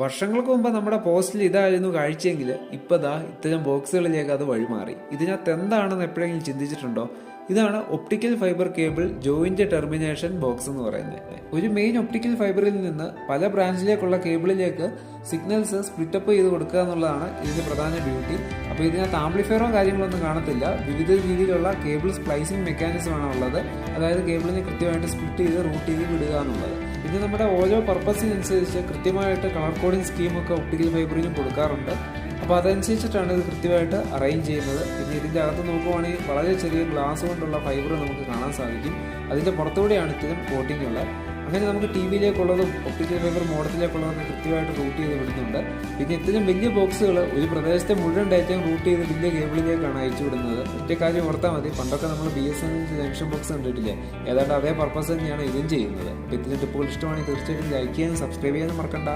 വർഷങ്ങൾക്ക് മുമ്പ് നമ്മുടെ പോസ്റ്റിൽ ഇതായിരുന്നു കാഴ്ചയെങ്കിൽ ഇപ്പോൾ ദാ ഇത്തരം ബോക്സുകളിലേക്ക് അത് വഴിമാറി. ഇതിനകത്ത് എന്താണെന്ന് എപ്പോഴെങ്കിലും ചിന്തിച്ചിട്ടുണ്ടോ? ഇതാണ് optical fibre cable joint termination box എന്ന് പറയുന്നത്. ഒരു മെയിൻ ഒപ്റ്റിക്കൽ ഫൈബറിൽ നിന്ന് പല ബ്രാഞ്ചിലേക്കുള്ള കേബിളിലേക്ക് സിഗ്നൽസ് സ്പ്ലിറ്റപ്പ് ചെയ്ത് കൊടുക്കുക എന്നുള്ളതാണ് ഇതിന്റെ പ്രധാന ബ്യൂട്ടി അപ്പോൾ ഇതിനകത്ത് ആംപ്ലിഫയറോ കാര്യങ്ങളൊന്നും കാണത്തില്ല. വിവിധ രീതിയിലുള്ള കേബിൾ സ്പ്ലൈസിംഗ് മെക്കാനിസമാണ് ഉള്ളത്. അതായത് കേബിളിനെ കൃത്യമായിട്ട് സ്പ്ലിറ്റ് ചെയ്ത് റൂട്ട് ചെയ്ത് വിടുക എന്നുള്ളത്. ഇത് നമ്മുടെ ഓരോ പർപ്പസിനനുസരിച്ച് കൃത്യമായിട്ട് കളർ കോഡിംഗ് സ്കീമൊക്കെ ഒപ്റ്റിക്കൽ ഫൈബറിനും കൊടുക്കാറുണ്ട്. അപ്പോൾ അതനുസരിച്ചിട്ടാണ് ഇത് കൃത്യമായിട്ട് അറേഞ്ച് ചെയ്യുന്നത്. പിന്നെ ഇതിന്റെ അകത്ത് നോക്കുവാണെങ്കിൽ വളരെ ചെറിയ ഗ്ലാസ് കൊണ്ടുള്ള ഫൈബർ നമുക്ക് കാണാൻ സാധിക്കും. അതിന്റെ പുറത്തുകൂടെയാണ് ഇത്തരം കോട്ടിംഗ് ഉള്ളത്. അങ്ങനെ നമുക്ക് ടി വിയിലേക്കുള്ളതും ഒപ്റ്റിക്കൽ ഫൈബർ മോഡത്തിലേക്കുള്ളതൊക്കെ കൃത്യമായിട്ട് റൂട്ട് ചെയ്ത് വിടുന്നുണ്ട്. പിന്നെ ഇത്തരം വലിയ ബോക്സുകൾ ഒരു പ്രദേശത്തെ മുഴുവൻ ഡാറ്റയും റൂട്ട് ചെയ്ത് വലിയ കേബിളിലേക്കാണ് അയച്ചു വിടുന്നത്. ഒറ്റ കാര്യം ഓർത്താൽ മതി. പണ്ടൊക്കെ നമ്മൾ B S N junction box കണ്ടിട്ടില്ലേ? ഏതാണ്ട് അതേ പർപ്പസ് തന്നെയാണ് ഇതും ചെയ്യുന്നത്. അപ്പോൾ ഇത്തരം ടിപ്പുകൾ ഇഷ്ടമാണെങ്കിൽ തീർച്ചയായിട്ടും ലൈക്ക് ചെയ്യാനും സബ്സ്ക്രൈബ് ചെയ്യാനും മറക്കണ്ട.